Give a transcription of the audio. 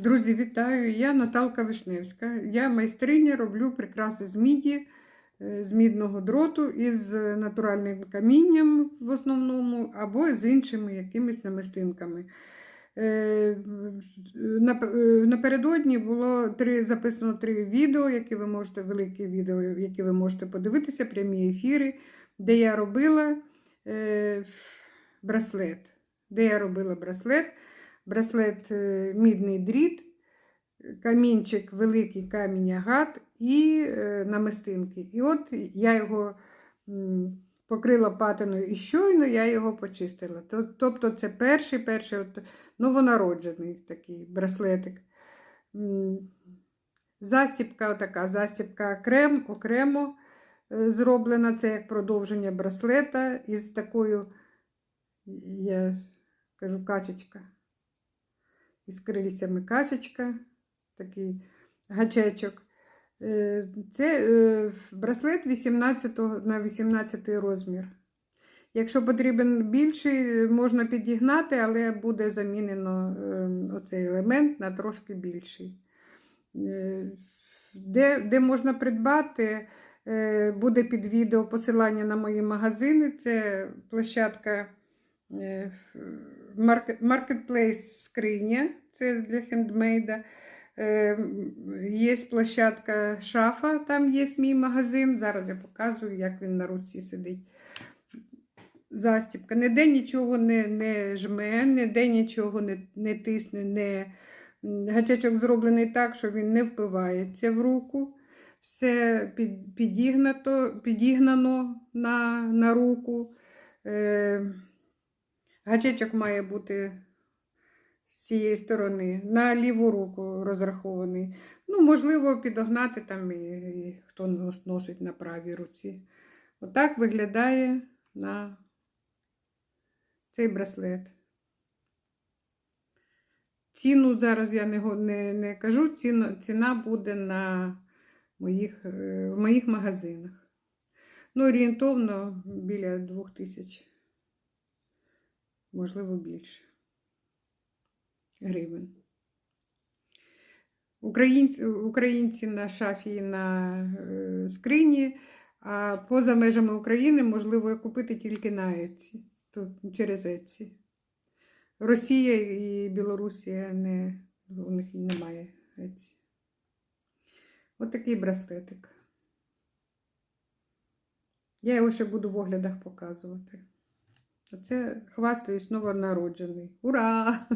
Друзі, вітаю! Я Наталка Вишневська. Я майстриня роблю прикраси з міді, е, з мідного дроту із натуральним камінням в основному, або з іншими якимись намистинками. Е, е, Напередодні було три, записано три відео, які ви можете, великі відео, які ви можете подивитися, прямі ефіри, де я робила браслет. Де я робила браслет браслет е, мідний дріт, камінчик, великий камінь агат і е, намистинки. І от я його покрила патиною і щойно я його почистила. Тобто це перший перший от, новонароджений такий браслетик. М, Застібка така, застібка крем, окремо е, зроблена. Це як продовження браслета із такою, я кажу, качечка із крильцями качечка, такий гачечок. Е, Це е, браслет 18 на 18 розмір. Якщо потрібен більший, можна підігнати, але буде замінено е, оцей елемент на трошки більший. Е, Де, де можна придбати, буде під відео посилання на мої магазини. Це площадка маркетплейс скриня, це для хендмейда. Е, Є площадка шафа, там є мій магазин. Зараз я показую, як він на руці сидить. Застібка. Ніде нічого не, не жме, ніде нічого не, не тисне, не... гачечок зроблений так, що він не впивається в руку. Все під, підігнато, підігнано на, на руку. Е, Гачечок має бути з цієї сторони, на ліву руку розрахований. Ну, можливо, підогнати там і, і хто носить на правій руці. Отак виглядає на цей браслет. Ціну зараз я не, не, не кажу, ціна, ціна буде на моїх, е, в моїх магазинах. Ну, орієнтовно біля 2000 можливо, більше гривень. Українці, українці на шафі і на е, скрині, а поза межами України можливо купити тільки на тут через Etsy. Росія і Білорусія не, у них немає Etsy. Ось такий браслетик. Я його ще буду в оглядах показувати. Оце хвастаюсь новонароджений. Ура!